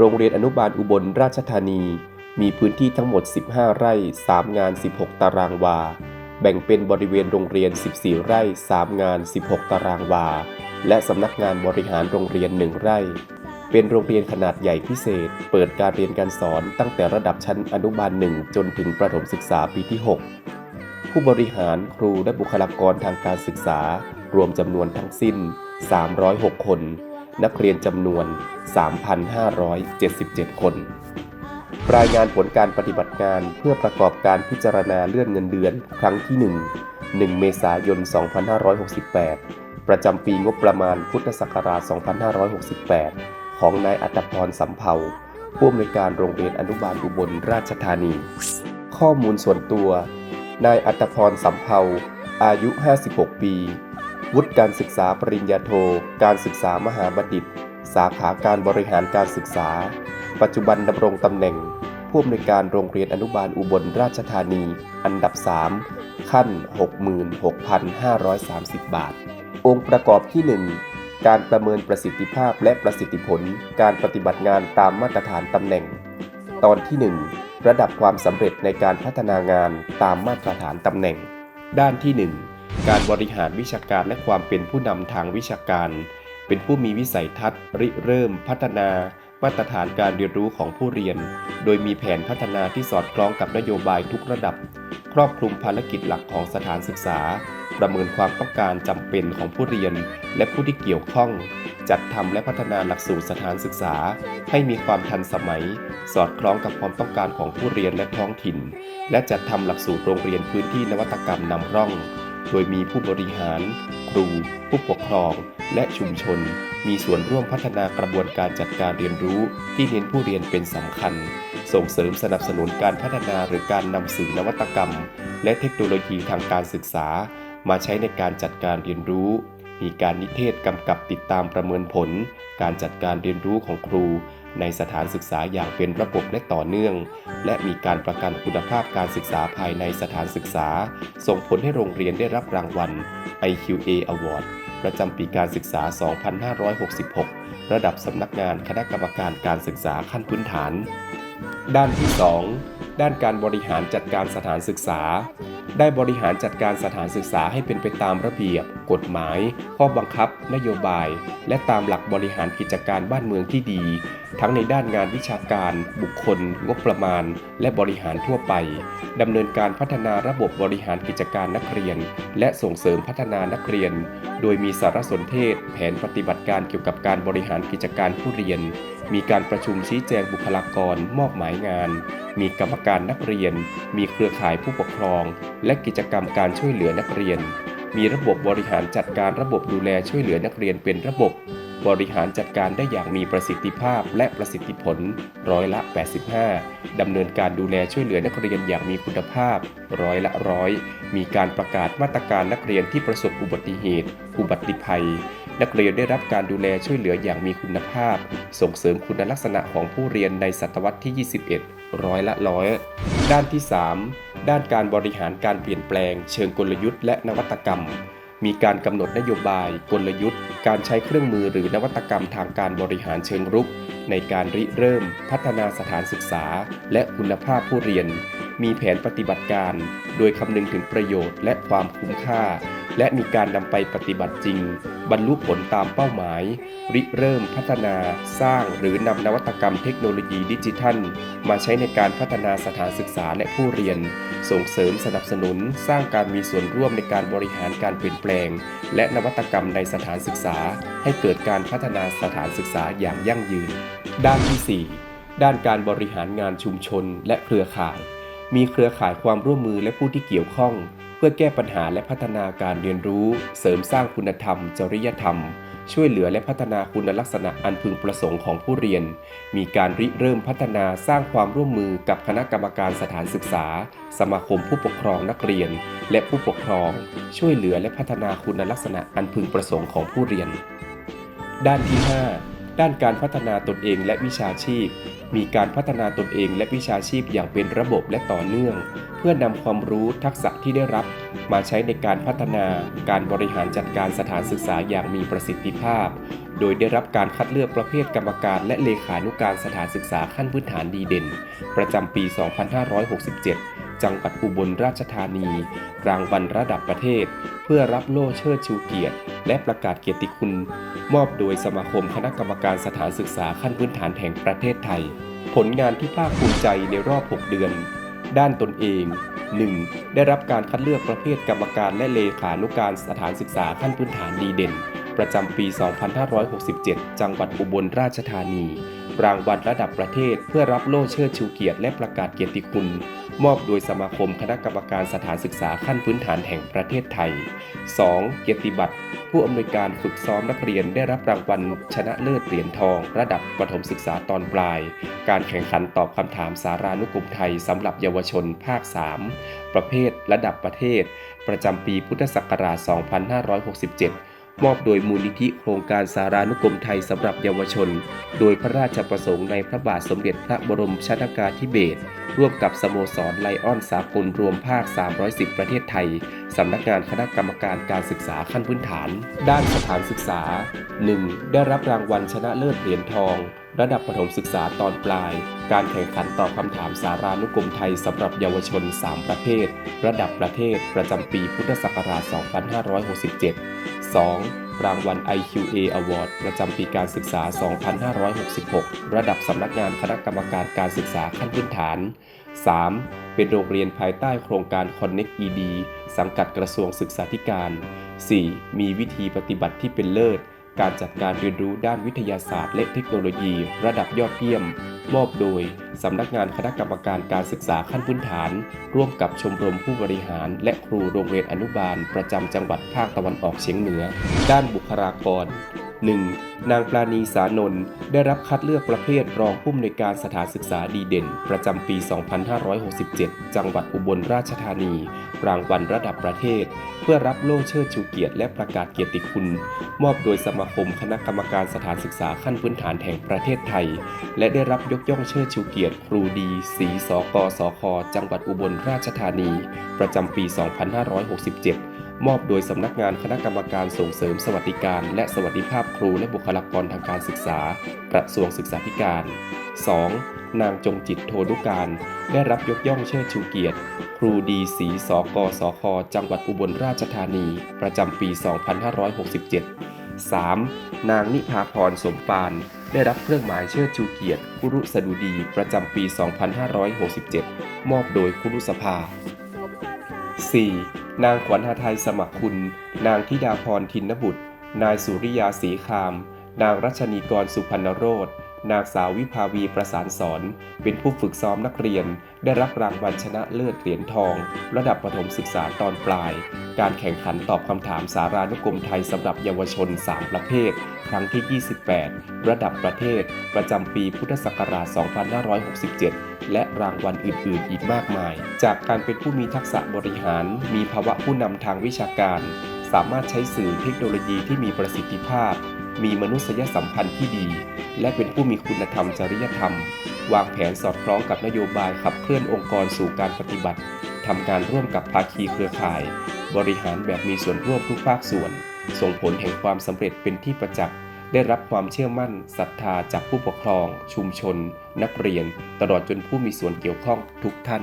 โรงเรียนอนุบาลอุบลราชธานี มีพื้นที่ทั้งหมด 15 ไร่ 3 งาน 16 ตารางวา แบ่งเป็นบริเวณโรงเรียน 14 ไร่ 3 งาน 16 ตารางวา และสำนักงานบริหารโรงเรียน 1 ไร่ เป็นโรงเรียนขนาดใหญ่พิเศษ เปิดการเรียนการสอนตั้งแต่ระดับชั้นอนุบาล 1 จนถึงประถมศึกษาปีที่ 6 ผู้บริหารครูและบุคลากรทางการศึกษา รวมจำนวนทั้งสิ้น 306 คน นักเรียนจำนวน 3,577 คน รายงานผลการปฏิบัติงานเพื่อประกอบการพิจารณาเลื่อนเงินเดือน ครั้งที่ 1 1 เมษายน 2568 ประจำปีงบประมาณพุทธศักราช 2568 ของนายอัตพรสำเภาผู้อำนวยการโรงเรียนอนุบาลอุบลราชธานี ข้อมูลส่วนตัว นายอัตพรสำเภาอายุ 56 ปี วุฒิการศึกษาปริญญาโท การศึกษามหาบัณฑิต สาขาการบริหารการศึกษา ปัจจุบันดำรงตำแหน่ง ผู้อำนวยการโรงเรียนอนุบาลอุบลราชธานี อันดับ 3 ขั้น 66,530 บาท องค์ประกอบที่ 1 การประเมินประสิทธิภาพและประสิทธิผล การปฏิบัติงานตามมาตรฐานตำแหน่ง ตอนที่ 1 ระดับความสำเร็จในการพัฒนางานตามมาตรฐานตำแหน่ง ด้านที่ 1 การบริหารวิชาการและความเป็นผู้นำทางวิชาการ เป็นผู้มีวิสัยทัศน์ ริเริ่ม พัฒนา มาตรฐานการเรียนรู้ของผู้เรียน โดยมีแผนพัฒนาที่สอดคล้องกับนโยบายทุกระดับ ครอบคลุมภารกิจหลักของสถานศึกษา ประเมินความต้องการจำเป็นของผู้เรียน และผู้ที่เกี่ยวข้อง จัดทำและพัฒนาหลักสูตรสถานศึกษา ให้มีความทันสมัย สอดคล้องกับความต้องการของผู้เรียนและท้องถิ่น และจัดทำหลักสูตรโรงเรียนพื้นที่นวัตกรรมนำร่อง โดยมีผู้บริหาร ครู ผู้ปกครอง และชุมชน มีส่วนร่วมพัฒนากระบวนการจัดการเรียนรู้ที่เน้นผู้เรียนเป็นสำคัญ ส่งเสริมสนับสนุนการพัฒนาหรือการนำสื่อนวัตกรรม และเทคโนโลยีทางการศึกษา มาใช้ในการจัดการเรียนรู้ มีการนิเทศกำกับติดตามประเมินผล การจัดการเรียนรู้ของครู ในสถานศึกษาอย่างเป็นระบบและต่อเนื่อง และมีการประกันคุณภาพการศึกษาภายในสถานศึกษา ส่งผลให้โรงเรียนได้รับรางวัล IQA Award ประจำปีการศึกษา 2566 ระดับสำนักงานคณะกรรมการการศึกษาขั้นพื้นฐาน ด้านที่ 2 ด้านการบริหารจัดการสถานศึกษา ได้บริหารจัดการสถานศึกษาให้เป็นไปตามระเบียบ กฎหมาย ข้อบังคับ นโยบาย และตามหลักบริหารกิจการบ้านเมืองที่ดี ทั้งในด้านงานวิชาการ บุคคล งบประมาณ และบริหารทั่วไปดำเนินการพัฒนาระบบบริหารกิจการนักเรียน และส่งเสริมพัฒนานักเรียน โดยมีสารสนเทศ แผนปฏิบัติการเกี่ยวกับการบริหารกิจการผู้เรียน มีการประชุมชี้แจงบุคลากร มอบหมายงาน มีกรรมการนักเรียน มีเครือข่ายผู้ปกครอง และกิจกรรมการช่วยเหลือนักเรียน มีระบบบริหารจัดการระบบดูแลช่วยเหลือนักเรียนเป็นระบบ บริหารจัดการได้อย่างมีประสิทธิภาพและประสิทธิผลร้อยละ 85 ดำเนินการดูแลช่วยเหลือนักเรียนอย่างมีคุณภาพ ร้อยละร้อยมีการประกาศมาตรการนักเรียนที่ประสบอุบัติเหตุ อุบัติภัย นักเรียนได้รับการดูแลช่วยเหลืออย่างมีคุณภาพ ส่งเสริมคุณลักษณะของผู้เรียนในศตวรรษที่ 21 ร้อยละร้อย ด้านที่ 3 ด้านการบริหารการเปลี่ยนแปลง เชิงกลยุทธ์และนวัตกรรม มีการกำหนดนโยบาย กลยุทธ์ การใช้เครื่องมือหรือนวัตกรรมทางการบริหารเชิงรุก ในการริเริ่ม พัฒนาสถานศึกษา และคุณภาพผู้เรียน มีแผนปฏิบัติการ โดยคำนึงถึงประโยชน์และความคุ้มค่า และมีการนำไปปฏิบัติจริง บรรลุผลตามเป้าหมาย ริเริ่มพัฒนาสร้างหรือนำนวัตกรรมเทคโนโลยีดิจิทัล มาใช้ในการพัฒนาสถานศึกษาและผู้เรียน ส่งเสริมสนับสนุน สร้างการมีส่วนร่วมในการบริหารการเปลี่ยนแปลง และนวัตกรรมในสถานศึกษา ให้เกิดการพัฒนาสถานศึกษาอย่างยั่งยืน ด้านที่ 4 ด้านการบริหารงานชุมชนและเครือข่ายมีเครือข่ายความร่วมมือและผู้ที่เกี่ยวข้อง เพื่อแก้ปัญหาและพัฒนาการเรียนรู้ เสริมสร้างคุณธรรม จริยธรรม ช่วยเหลือและพัฒนาคุณลักษณะอันพึงประสงค์ของผู้เรียน มีการริเริ่มพัฒนาสร้างความร่วมมือกับคณะกรรมการสถานศึกษา สมาคมผู้ปกครองนักเรียน และผู้ปกครอง ช่วยเหลือและพัฒนาคุณลักษณะอันพึงประสงค์ของผู้เรียน ด้านที่ 5 ด้านการพัฒนาตนเองและวิชาชีพ มีการพัฒนาตนเองและวิชาชีพอย่างเป็นระบบและต่อเนื่อง เพื่อนำความรู้ทักษะที่ได้รับ มาใช้ในการพัฒนาการบริหารจัดการสถานศึกษาอย่างมีประสิทธิภาพ โดยได้รับการคัดเลือกประเภทกรรมการและเลขานุการสถานศึกษาขั้นพื้นฐานดีเด่น ประจำปี 2567 จังหวัดอุบลราชธานี รางวัลระดับประเทศ เพื่อรับโล่เชิดชูเกียรติ และประกาศเกียรติคุณ มอบโดยสมาคมคณะกรรมการสถานศึกษาขั้นพื้นฐานแห่งประเทศไทย ผลงานที่ภาคภูมิใจในรอบ 6 เดือน ด้านตนเอง 1. ได้รับการคัดเลือกประเภทกรรมการและเลขานุการสถานศึกษาขั้นพื้นฐานดีเด่น ประจำปี 2567 จังหวัดอุบลราชธานี รางวัลระดับประเทศ เพื่อรับโล่เชิดชูเกียรติและประกาศเกียรติคุณ มอบโดยสมาคมคณะกรรมการสถานศึกษาขั้นพื้นฐานแห่งประเทศไทย 2. เกียรติบัตร ผู้อำนวยการฝึกซ้อมนักเรียนได้รับรางวัลชนะเลิศเหรียญทอง ระดับประถมศึกษาตอนปลาย การแข่งขันตอบคำถามสารานุกรมไทยสำหรับเยาวชนภาค 3 ประเภทระดับประเทศ ประจำปีพุทธศักราช 2567 มอบโดยมูลนิธิโครงการสารานุกรมไทยสำหรับเยาวชน โดยพระราชประสงค์ในพระบาทสมเด็จพระบรมชนากาธิเบศรร่วมกับสโมสรไลออนสากลรวมภาค 310 ประเทศไทย สำนักงานคณะกรรมการการศึกษาขั้นพื้นฐาน ด้านสถานศึกษา 1. ได้รับรางวัลชนะเลิศเหรียญทอง ระดับประถมศึกษาตอนปลาย การแข่งขันตอบคำถามสารานุกรมไทยสำหรับเยาวชน 3 ประเภท ระดับประเทศประจำปีพุทธศักราช 2567 2. รางวัล IQA Award ประจำปีการศึกษา 2566 ระดับสำนักงานคณะกรรมการการศึกษาขั้นพื้นฐาน 3. เป็นโรงเรียนภายใต้โครงการ Connect ED สังกัดกระทรวงศึกษาธิการ 4. มีวิธีปฏิบัติที่เป็นเลิศ การจัดการเรียนรู้ด้านวิทยาศาสตร์และเทคโนโลยี ระดับยอดเยี่ยม มอบโดย สำนักงานคณะกรรมการการศึกษาขั้นพื้นฐาน ร่วมกับชมรมผู้บริหาร และครูโรงเรียนอนุบาล ประจำจังหวัดภาคตะวันออกเฉียงเหนือ ด้านบุคลากร 1. นางปราณีสานนท์ได้รับคัดเลือกประเภทรองผู้อำนวยการสถานศึกษาดีเด่น ประจำปี 2567 จังหวัดอุบลราชธานี รางวัลระดับประเทศ เพื่อรับโล่เชิดชูเกียรติและประกาศเกียรติคุณ มอบโดยสมาคมคณะกรรมการสถานศึกษาขั้นพื้นฐานแห่งประเทศไทย และได้รับยกย่องเชิดชูเกียรติครูดีศรีสกสคจังหวัดอุบลราชธานี ประจำปี 2567 มอบโดยสำนักงานคณะกรรมการส่งเสริมสวัสดิการ และสวัสดิภาพครูและบุคลากรทางการศึกษา กระทรวงศึกษาธิการ 2. นางจงจิตโทนุการ ได้รับยกย่องเชิดชูเกียรติ ครูดีศรีสกสคจังหวัดอุบลราชธานี ประจำปี 2567 3. นางนิพาพรสมปาน ได้รับเครื่องหมายเชิดชูเกียรติคุรุสดุดีประจำปี 2567 มอบโดยคุรุสภา 4. นางขวัญหาไทยสมัครคุณ นางธิดาพรทินบุตร นายสุริยาศรีคาม นางรัชนีกรสุพรรณโรธนางสาววิภาวีประสานสอน เป็นผู้ฝึกซ้อมนักเรียน ได้รับรางวัลชนะเลิศเหรียญทอง ระดับประถมศึกษาตอนปลาย การแข่งขันตอบคำถามสารานุกรมไทยสำหรับเยาวชน 3 ประเภท ครั้งที่ 28 ระดับประเทศ ประจำปีพุทธศักราช 2567 และรางวัลอื่น ๆ อีกมากมาย จากการเป็นผู้มีทักษะบริหาร มีภาวะผู้นำทางวิชาการ สามารถใช้สื่อเทคโนโลยีที่มีประสิทธิภาพ มีมนุษยสัมพันธ์ที่ดี และเป็นผู้มีคุณธรรมจริยธรรม วางแผนสอดคล้องกับนโยบายขับเคลื่อนองค์กรสู่การปฏิบัติทำงานร่วมกับภาคีเครือข่าย บริหารแบบมีส่วนร่วมทุกภาคส่วน ส่งผลแห่งความสำเร็จเป็นที่ประจักษ์ได้รับความเชื่อมั่นศรัทธาจากผู้ปกครอง ชุมชน นักเรียน ตลอดจนผู้มีส่วนเกี่ยวข้องทุกท่าน